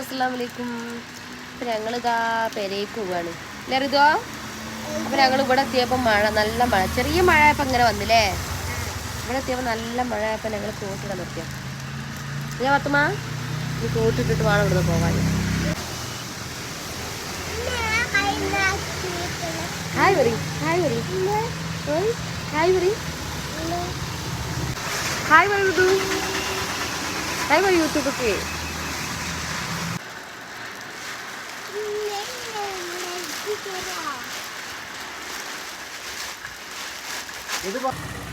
അസ്സലാമലൈക്കും അപ്പം ഞങ്ങളിതാ പെരേക്ക് പോവാണ്. ലറിതോ അപ്പം ഞങ്ങൾ ഇവിടെ എത്തിയപ്പോൾ മഴ നല്ല മഴ. ചെറിയ മഴ ഇപ്പം ഇങ്ങനെ വന്നില്ലേ? ഇവിടെ എത്തിയപ്പോൾ നല്ല മഴ ആയപ്പോൾ ഞങ്ങൾ കോട്ടിടാൻ നിർത്തിയ ഞാൻ പത്തുമാ ഈ കോട്ടിട്ടിട്ട് വേണം ഇവിടുന്ന് പോകാൻ ഹായ് വരി ഹായ് വരി ഹായ് വരി ഹായ് വരി ഋതു ഹായ് വരി യൂട്യൂബൊക്കെ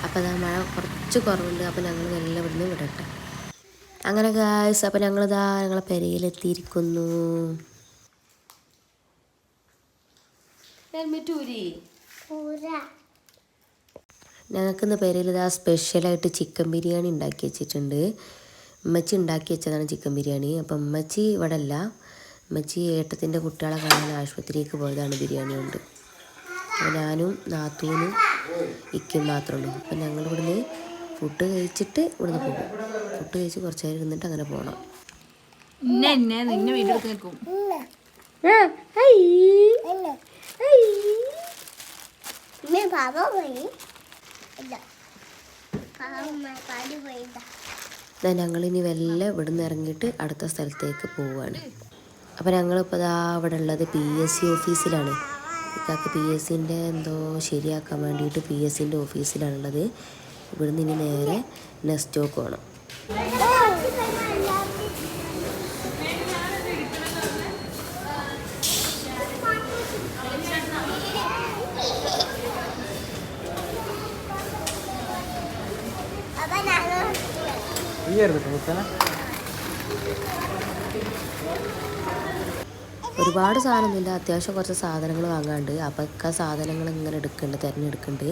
അപ്പോൾ അതാ മഴ കുറച്ച് കുറവുണ്ട്. അപ്പോൾ ഞങ്ങൾ നല്ല ഇവിടുന്ന് വിടട്ടെ. അങ്ങനെ ഗായ്സ് അപ്പോൾ ഞങ്ങളിതാ ഞങ്ങളെ പെരയിലെത്തിയിരിക്കുന്നു. ഹെൽമെറ്റ് ഊരി ഞങ്ങൾക്കിന്ന് പേരിൽ ഇതാ സ്പെഷ്യലായിട്ട് ചിക്കൻ ബിരിയാണി ഉണ്ടാക്കി വെച്ചിട്ടുണ്ട്. ഉമ്മച്ചി ഉണ്ടാക്കി വെച്ചതാണ് ചിക്കൻ ബിരിയാണി. അപ്പം ഉമ്മച്ചി ഇവിടെ അല്ല ഉമ്മച്ചി ഏട്ടത്തിന്റെ കുട്ടികളെ കാണാൻ ആശുപത്രിക്ക് പോയതാണ് ബിരിയാണി കൊണ്ട്. അപ്പോൾ ഞാനും നാത്തൂനും ഇക്കും മാത്രമേ ഉള്ളൂ. അപ്പം ഞങ്ങൾ ഇവിടുന്ന് ഫുഡ് കഴിച്ചിട്ട് ഇവിടുന്ന് പോകും. ഫുഡ് കഴിച്ച് കുറച്ച് നേരം ഇരുന്നിട്ട് അങ്ങനെ പോകണം നിന്നെ വീഡിയോ എടുത്ത് നിൽക്കും ബാബ പോയി. ഞങ്ങളിനി വെല്ലെ ഇവിടുന്ന് ഇറങ്ങിയിട്ട് അടുത്ത സ്ഥലത്തേക്ക് പോവാണ്. അപ്പോൾ ഞങ്ങളിപ്പോൾ ഇതാ അവിടെ ഉള്ളത് പി എസ് സി ഓഫീസിലാണ്. ഇക്കാക്ക് പി എസ് സിന്റെ എന്തോ ശരിയാക്കാൻ വേണ്ടിയിട്ട് പി എസ് സിന്റെ ഓഫീസിലാണുള്ളത്. ഇവിടുന്ന് ഇനി നേരെ നെസ്റ്റോക്ക് പോകണം ഒരുപാട് സാധനമൊന്നുമില്ല അത്യാവശ്യം കുറച്ച് സാധനങ്ങൾ വാങ്ങാണ്ട് അപ്പൊ ഒക്കെ സാധനങ്ങൾ ഇങ്ങനെ എടുക്കുന്നുണ്ട് തിരഞ്ഞെടുക്കുന്നുണ്ട്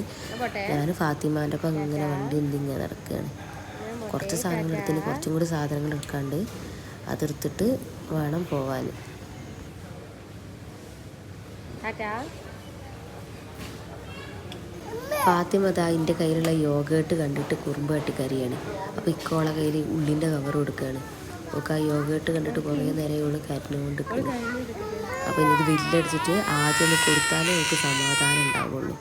ഞാൻ ഫാത്തിമാന്റെ ഒപ്പം ഇങ്ങനെ വണ്ടി എന്ത് ഇങ്ങനെ നടക്കുകയാണ് കുറച്ച് സാധനങ്ങൾ എടുത്തിന് കുറച്ചും കൂടി സാധനങ്ങൾ എടുക്കാണ്ട് അതെടുത്തിട്ട് വേണം പോവാൻ ഫാത്തിമ ദാ എന്റെ കയ്യിലുള്ള യോഗേട്ട് കണ്ടിട്ട് കുറുമ്പ് കട്ടി കരയാണ് അപ്പോൾ ഇക്കോളെ കയ്യിൽ ഉള്ളിന്റെ കവർ കൊടുക്കുകയാണ് ഓക്കെ ആ യോഗേട്ട് കണ്ടിട്ട് കുറേ നേരം ഇവൾ കരഞ്ഞുകൊണ്ട് ഇനി ഇത് വില്ലടിച്ചിട്ട് ആദ്യം ഒന്ന് കൊടുത്താലേ എനിക്ക് സമാധാനം ഉണ്ടാവുള്ളൂ.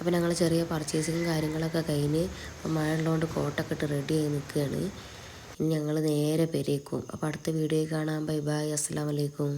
അപ്പോൾ ഞങ്ങൾ ചെറിയ പർച്ചേസിങ്ങും കാര്യങ്ങളൊക്കെ കഴിഞ്ഞ് മഴ ഉള്ളതുകൊണ്ട് കോട്ടൊക്കെ ഇട്ട് റെഡി ആയി നിൽക്കുകയാണ്. ഇനി ഞങ്ങൾ നേരെ പെരേക്കും. അപ്പോൾ അടുത്ത വീഡിയോ കാണാം. ബൈ ബൈ അസ്സാം വലൈക്കും